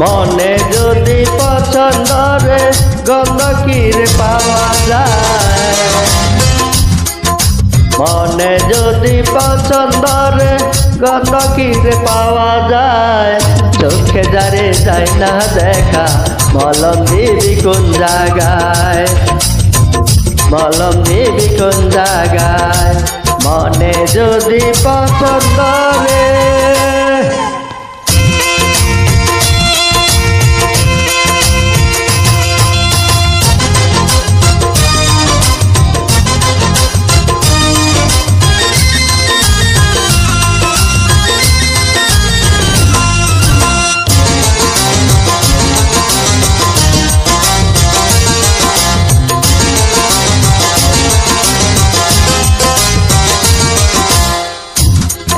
মনে যদি পছন্দরে গন্ধ কিরে পাওয়া যায়। মনে যদি পছন্দরে গন্ধ কিরে পাওয়া যায়। চোখে যারে যায় না দেখা, মলম দিবি কোন জায়গায়? মলম দিবি কোন জায়গায়? মনে যদি পছন্দরে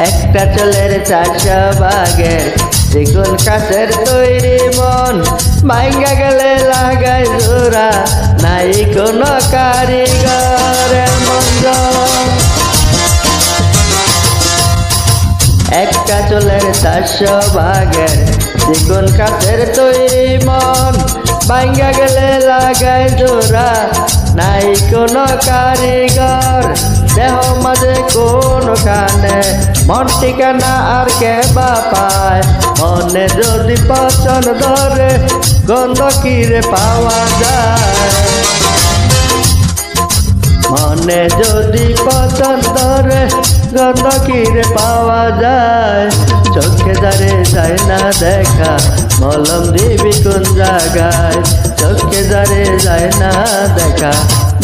একটা চলের চারশো বাগের দ্বিগুণ কাঠের তৈরি মন ভাঙ্গা গেলে লাগাই জোড়া, নাই কোনো কারিগরের মন্দ। একটা চলের চারশো ভাগের দ্বিগুণ কাঠের তৈরি মন ভাঙ্গা গেলে লাগাই জোড়া, নাই কোনো কারিগর। দেহ মাঝে কোনখানে মন ঠিকানা আর কে বা পায়? মনে যদি পছন্দ ধরে, গন্ধ কিরে পাওয়া যায়? মনে যদি পছন্দ রে গন্ধ কিরে পাওয়া যায়? চোখে দারে যায় না দেখা, মলম দিবি কোন জায়গায়? চোখে দারে যায় না দেখা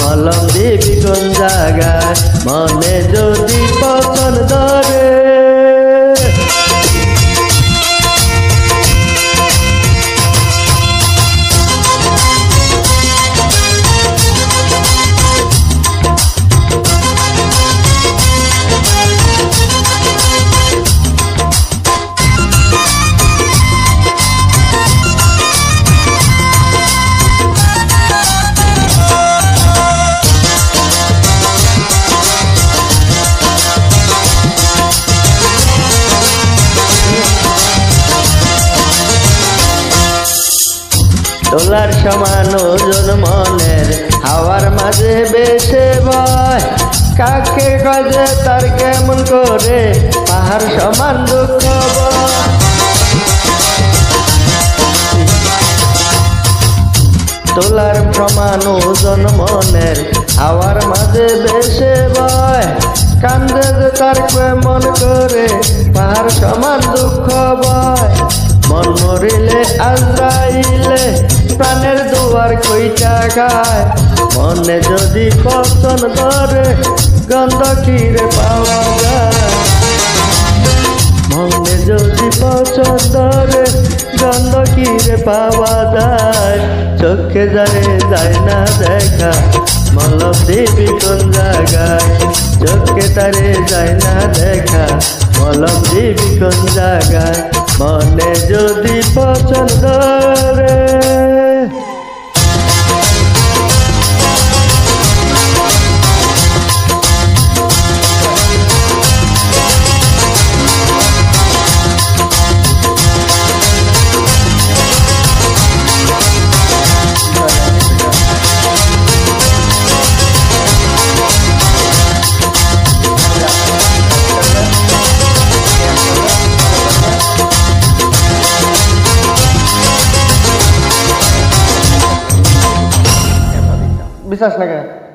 মলম দিবি কোন জায়গায় মনে যদি পছন্দ তোলার সমান ওজন মনের, হাওয়ার মাঝে বেছে বয় কাকে কাজে তার কেমন করে, পাহাড় সমান দুঃখ। তোলার সমান ওজন মনের, হাওয়ার মাঝে বেছে বয় কান্দে যে তার কেমন করে, পাহাড় সমান দুঃখ বয় মন মরিলে আজরাইলে প্রাণের দুয়ার কইটা গায়। মনে যদি পছন্দ করে গন্ধ কিরে পাওয়া যায়। মনে যদি পছন্দ রে গন্ধ কিরে পাওয়া যায়। চোখে যায় যায় না দেখা, মলম দেবী কোন জায়গায়? চোখে তারে যায় না দেখা, মলম দেবী কোন জায়গায়? মনে যদি পছন্দ विश्वास नगर